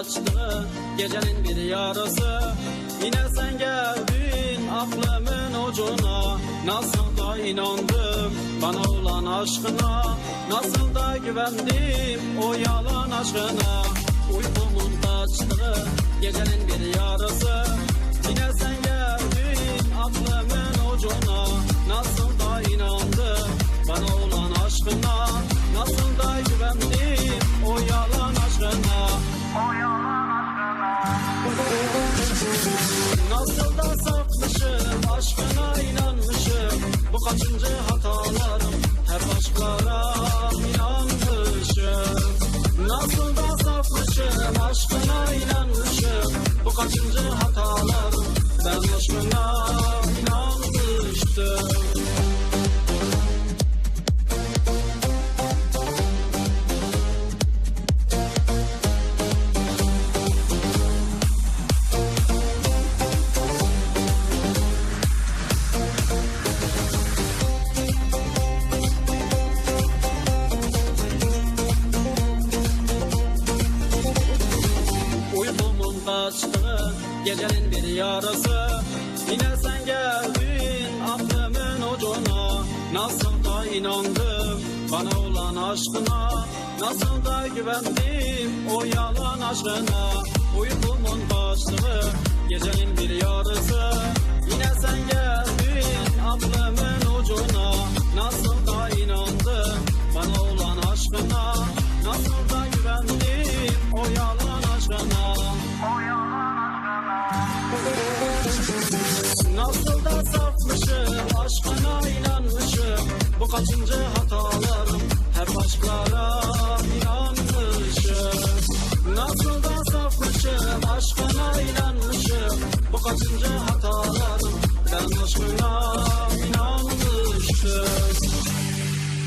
açtı Gecenin bir yarısı. Yine sen geldin aklımın ucuna. Nasıl da inandım bana olan aşkına. Nasıl da güvendim o yalan aşkına. Uykumun kaçtı gecenin bir yarısı. Yine sen geldin aklımın ucuna. Nasıl da inandım bana olan aşkına. Nasıl da güvendim Nasıl da safmışım aşkına inanmışım. Bu kaçıncı hatalarım? Hep aşklara inanmışım. Nasıl da safmışım aşkına inanmışım. Bu kaçıncı hatalarım? Ben aşkına inanmıştım gecenin bir yarısı. Yine sen geldin aklımın ucuna. Nasıl da inandım bana olan aşkına. Nasıl da güvendim o yalan aşkına. Uykumun kaçtı gecenin bir yarısı Nasıl da safmışım aşkına inanmışım. Bu kaçıncı hatalarım hep aşklara inanmışım. Nasıl da safmışım aşkına inanmışım. Bu kaçıncı hatalarım